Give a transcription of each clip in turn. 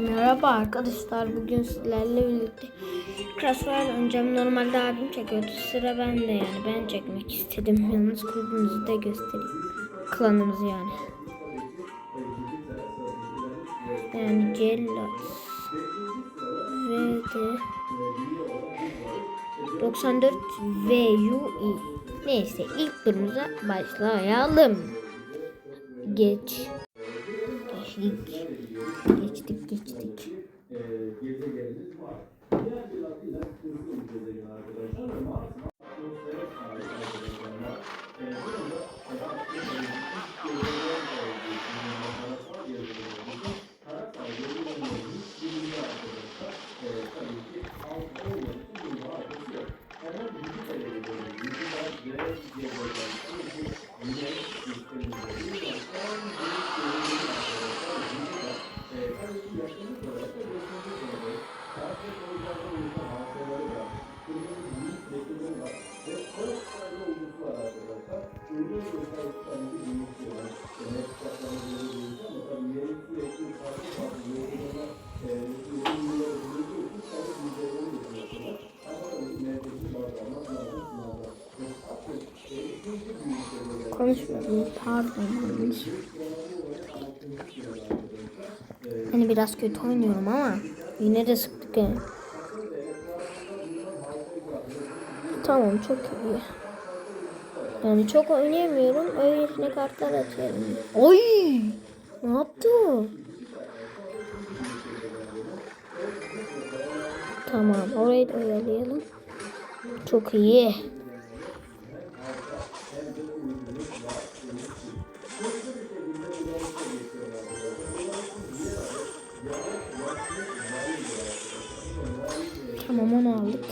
Merhaba arkadaşlar. Bugün sizlerle birlikte Royale oynayacağım. Normalde abim çekiyordu. Sıra bende yani. Ben çekmek istedim. Yalnız kulübümüzü de göstereyim. Klanımızı yani. Yani Cellat. Ve de 94 VUI. Neyse ilk turumuza başlayalım. Geç. Geçtik geçtik. Konuşmadım. Pardon. yanlış. Hani biraz kötü oynuyorum ama yine de sıktık. Tamam çok iyi. Yani çok oynayamıyorum. Öylesine kartlar atıyorum. Oy! Ne yaptı? Tamam orayı da oyalayalım. Çok iyi. Tamam onu aldık.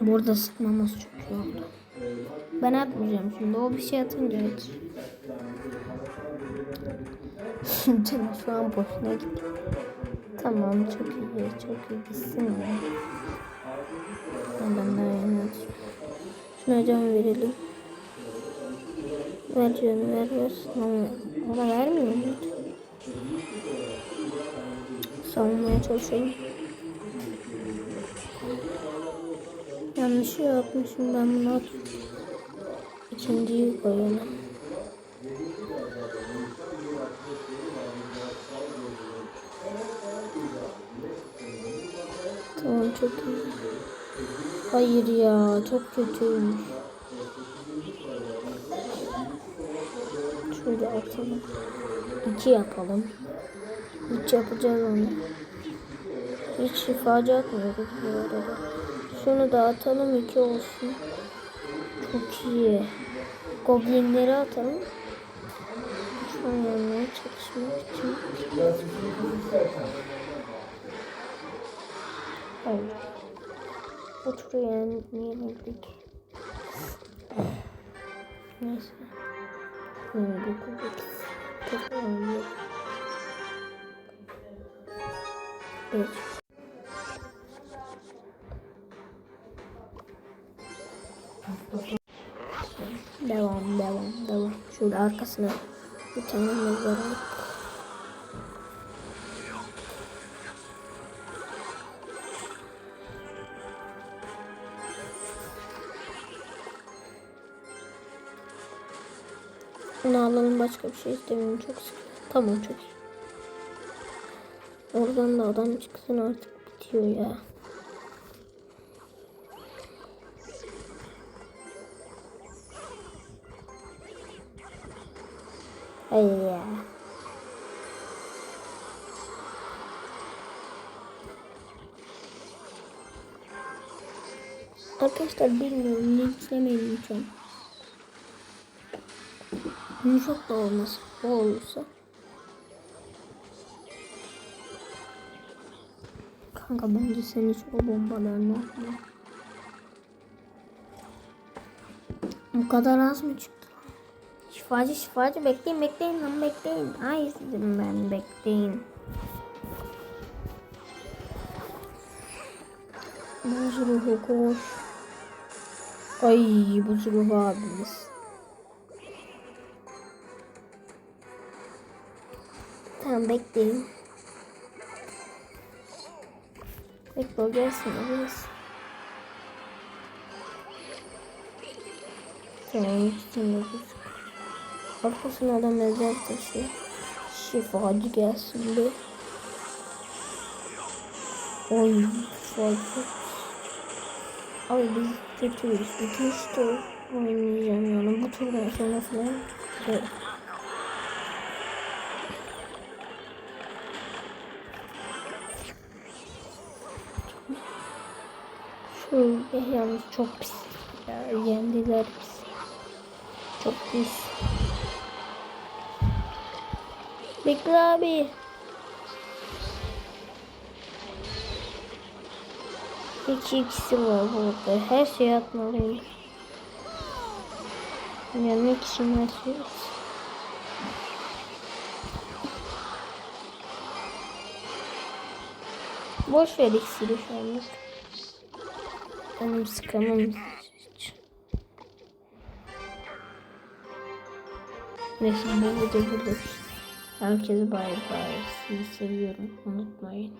Burada sıkmamız çok iyi oldu. Ben atmayacağım şimdi. O bir şey atınca at. Canım şu an boşuna gitti. Tamam çok iyi. Çok iyi gitsin ya. Ben daha yeni atıyorum. Şuna can verelim. Ver canı ver ver. Ona vermiyor mu? Savunmaya çalışıyorum. Yanlış şey yapmışım ben bunu at. İkinciyi koyalım. Tamam çok iyi. Hayır ya çok kötüymüş. Şöyle atalım. İki yapalım. Hiç yapacağız onu. Hiç şifacı atmıyoruz bu arada. Şunu da atalım iki olsun. Çok iyi. Goblinleri atalım. Şu an çalışmak için. Hayır. Bu turu yenmeyebildik. Neyse. Dokuzluk. Çok önemli. Evet. Devam, devam, devam. Şöyle arkasına bir tane mezar alıp. Bunu alalım başka bir şey istemiyorum çok sık. Tamam çok iyi. Oradan da adam çıksın artık bitiyor ya. Hayır ya. Arkadaşlar bilmiyorum linçlemeyin lütfen. Yumuşak da olmaz. O olursa. Kanka bence sen hiç o bombalarını atma. Bu kadar az mı çıktı? Şifacı şifacı bekleyin bekleyin lan bekleyin. Ay sizin ben bekleyin. Buz ruhu koş. Ay buz ruhu abimiz. Tamam bekleyin. Bekle o gelsin o gelsin. Tamam ikisini de biz. Arkasına da mezar taşı. Şifacı gelsin be. Oy şifacı. Abi biz kötüyüz. Bütün işte oynayacağım yani. Bu turdan sonra falan. Evet. Şöyle yalnız çok pis. Ya, yendiler pis. Çok pis. Bekle abi. İki ikisi var burada. Her şeyi atmalıyım. Yemek için her şey. Boş ver iksiri şu anlık. Benim sıkamam hiç. Neyse bu video burada. Herkese bay bay. Sizi seviyorum. Unutmayın.